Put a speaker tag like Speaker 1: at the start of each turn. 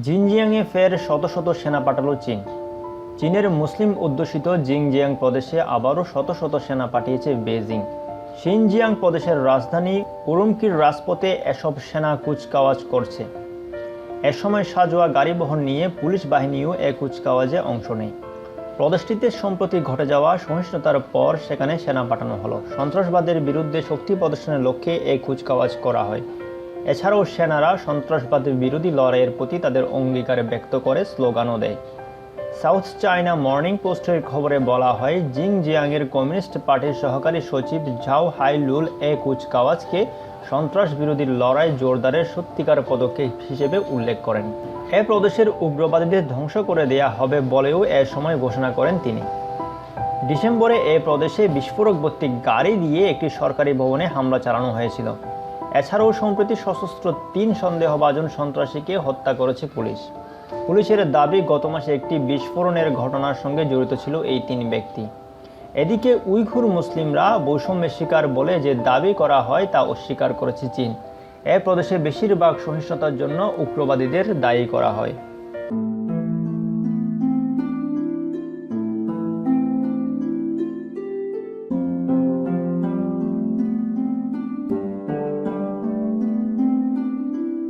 Speaker 1: জিনজিয়াংয়ে ফের শত শত সেনা পাঠালো চীন। চীনের মুসলিম অধ্যুষিত জিংজিয়াং প্রদেশে আবারও শত শত সেনা পাঠিয়েছে বেজিং শিনজিয়াং প্রদেশের রাজধানী উরুমকির রাজপথে এসব সেনা কুচকাওয়াজ করছে। এ সময় সাজোয়া গাড়ি বহন নিয়ে পুলিশ বাহিনীও এ কুচকাওয়াজে অংশ নেয়। প্রদেশটিতে সম্প্রতি ঘটে যাওয়া সহিষ্ণুতার পর সেখানে সেনা পাঠানো হলো। সন্ত্রাসবাদের বিরুদ্ধে শক্তি প্রদর্শনের লক্ষ্যে এই কুচকাওয়াজ করা হয়। এছাড়াও সেনারা সন্ত্রাসবাদের বিরোধী লড়াইয়ের প্রতি তাদের অঙ্গীকারে ব্যক্ত করে স্লোগানও দেয়। সাউথ চায়না মর্নিং পোস্টের খবরে বলা হয় জিং জিয়াংয়ের কমিউনিস্ট পার্টির সহকারী সচিব ঝাও হাই লুল এ কুচকাওয়াজকে সন্ত্রাস বিরোধী লড়াই জোরদারের সত্যিকার পদক্ষেপ হিসেবে উল্লেখ করেন। এ প্রদেশের উগ্রবাদীদের ধ্বংস করে দেয়া হবে বলেও এ সময় ঘোষণা করেন তিনি। ডিসেম্বরে এ প্রদেশে বিস্ফোরক ভর্তি গাড়ি দিয়ে একটি সরকারি ভবনে হামলা চালানো হয়েছিল। এছাড়াও সম্প্রতি সশস্ত্র তিন সন্দেহভাজন সন্ত্রাসীকে হত্যা করেছে পুলিশ। পুলিশের দাবি গত মাসে একটি বিস্ফোরণের ঘটনার সঙ্গে জড়িত ছিল এই তিন ব্যক্তি। এদিকে উইঘুর মুসলিমরা বৈষম্যের শিকার বলে যে দাবি করা হয় তা অস্বীকার করেছে চীন। এ প্রদেশে বেশিরভাগ সহিংসতার জন্য উগ্রবাদীদের দায়ী করা হয়।